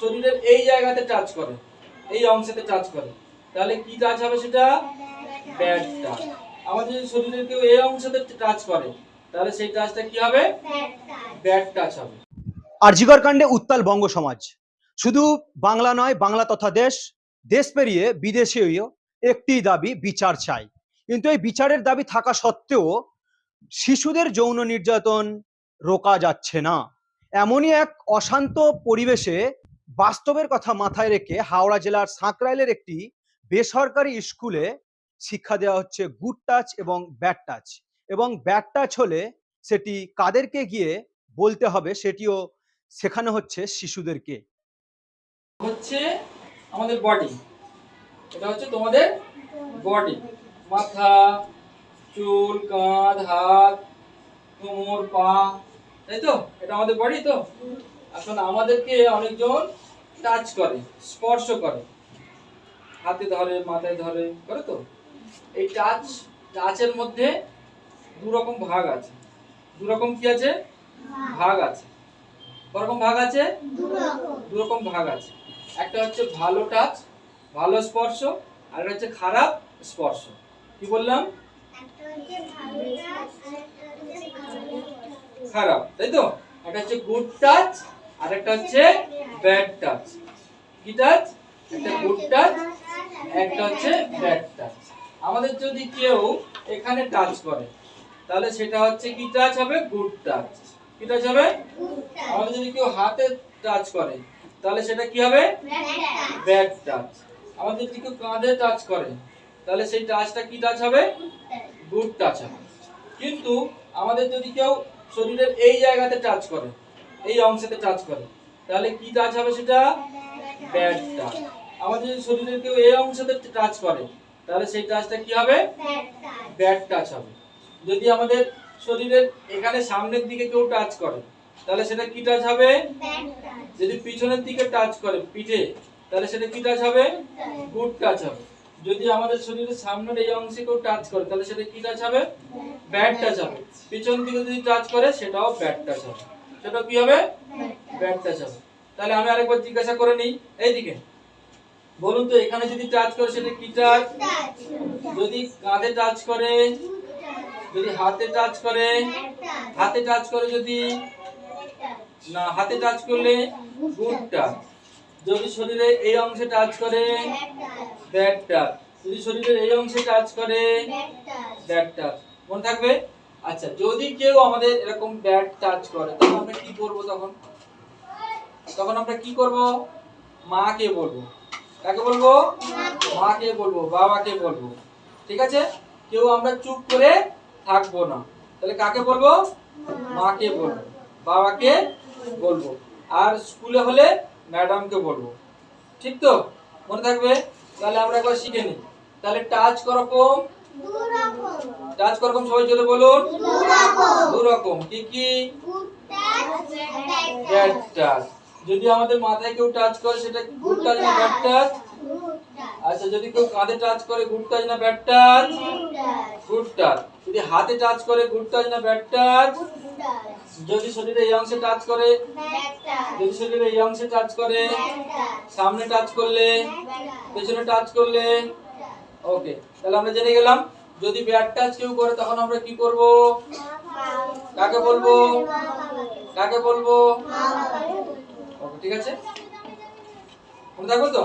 শরীরের এই জায়গাতে টাচ করে, এই অংশেতে টাচ করে। তাহলে কি টাচ হবে সেটা? ব্যাড টাচ আমাদের যদি শরীরের কেউ এই অংশতে টাচ করে, তাহলে সেই টাচটা কি হবে? ব্যাড টাচ হবে। আরজিকর কাণ্ডে উত্তাল বঙ্গ সমাজ। শুধু বাংলা নয়, বাংলা তথা দেশ দেশ পেরিয়ে বিদেশেও একটি দাবি বিচার চাই। কিন্তু এই বিচারের দাবি থাকা সত্ত্বেও শিশুদের যৌন নির্যাতন রোকা যাচ্ছে না। এমনই এক অশান্ত পরিবেশে বাস্তবের কথা মাথায় রেখে হাওড়া জেলার সাঁকরাইলের একটি বেসরকারি স্কুলে শিক্ষা দেওয়া হচ্ছে গুড টাচ এবং ব্যাড টাচ এবং ব্যাড টাচ হলে সেটি কাদেরকে গিয়ে বলতে হবে সেটিও শেখানো হচ্ছে শিশুদেরকে। হচ্ছে আমাদের বডি এটা হচ্ছে তোমাদের বডি মাথা, চুল, কাঁধ, হাত, কোমর, পা, তাই তো? এটা আমাদের বডি তো? এখন আমাদেরকে অনেকজন টাচ করে, স্পর্শ করে। হাতে ধরে, মাথায় ধরে, করে তো? এই টাচ, টাচের মধ্যে দু রকম ভাগ আছে। দু রকম কি আছে? ভাগ আছে। করকম ভাগ আছে? দু রকম ভাগ আছে। একটা হচ্ছে ভালো টাচ, ভালো স্পর্শ, আর একটা হচ্ছে খারাপ স্পর্শ। কি বললাম? খারাপ, তাই তো? একটা হচ্ছে গুড টাচ আর একটা হচ্ছে ব্যাড টাচ কি টাচ একটা গুড টাচ একটা হচ্ছে ব্যাড টাচ আমাদের যদি কেউ এখানে টাচ করে, তাহলে সেটা হচ্ছে কি টাচ হবে? গুড টাচ কি টাচ হবে? আমাদের যদি কেউ হাতে টাচ করে, তাহলে সেটা কি হবে? ব্যাড টাচ আমাদের যদি কেউ কাঁধে টাচ করে, তাহলে সেই টাচটা কি টাচ হবে? গুড টাচ হবে। কিন্তু আমাদের যদি কেউ শরীরের এই জায়গাতে টাচ করে এই অংশেতে টাচ করে। তাহলে কি টাচ হবে সেটা? ব্যাড টাচ আমাদের যদি শরীরের কেউ এই অংশতে টাচ করে, তাহলে সেই টাচটা কি হবে? ব্যাড টাচ হবে। যদি আমাদের শরীরের এখানে সামনের দিকে কেউ টাচ করে, তাহলে সেটা কি টাচ হবে? যদি পিছনের দিকে টাচ করে পিঠে, তাহলে সেটা কি টাচ হবে? গুড টাচ হবে। যদি আমাদের শরীরের সামনের এই অংশে কেউ টাচ করে, তাহলে সেটা কি টাচ হবে? ব্যাড টাচ হবে। পিছন দিকে যদি টাচ করে, সেটাও ব্যাড টাচ হবে। সেটাও কি হবে? ব্যাড টাচ তাহলে আমি আরেকবার জিজ্ঞাসা করে নিই। এইদিকে। বলুন তো, এখানে যদি টাচ করে, সেটা কি টাচ যদি কাঁধে টাচ করে, যদি হাতে টাচ করে, হাতে টাচ করে যদি, না, হাতে টাচ করলে গুড টাচ যদি শরীরে এই অংশে টাচ করে ব্যাড যদি শরীরের এই অংশে টাচ করে ব্যাড মনে থাকবে? আচ্ছা যদি কেউ আমাদের এরকম ব্যাড টাচ করে, তখন আমরা কি করব তখন? তখন আমরা কি করব? মাকে বলব। কাকে বলব? মাকে বলব, বাবাকে বলব। ঠিক আছে? কেউ আমরা চুপ করে থাকব না। তাহলে কাকে বলব? মাকে বলব, বাবাকে বলব। আর স্কুলে হলে ম্যাডামকে বলব। ঠিক তো? মনে থাকবে? তাহলে আমরা একবার শিখে নিই। তাহলে টাচ করকম টাচ করকম সবাই চলে বলুন। দু রকম কি কি? ব্যাড টাচ যদি আমাদের মাথায় কেউ টাচ করে সেটা গুড টাচ না ব্যাড টাচ আচ্ছা যদি কেউ কাঁধে টাচ করে গুড টাচ না ব্যাড টাচ গুড টাচ যদি হাতে টাচ করে গুড টাচ না ব্যাড টাচ যদি শরীরে এই অংশে টাচ করে যদি শরীরে এই অংশে টাচ করে সামনে টাচ করলে পেছনে টাচ করলে ওকে তাহলে আমরা জেনে গেলাম, যদি ব্যাড টাচ কেউ করে, তখন আমরা কি করব? কাকে বলব? কাকে বলব? ওকে ঠিক আছে? থাকব তো?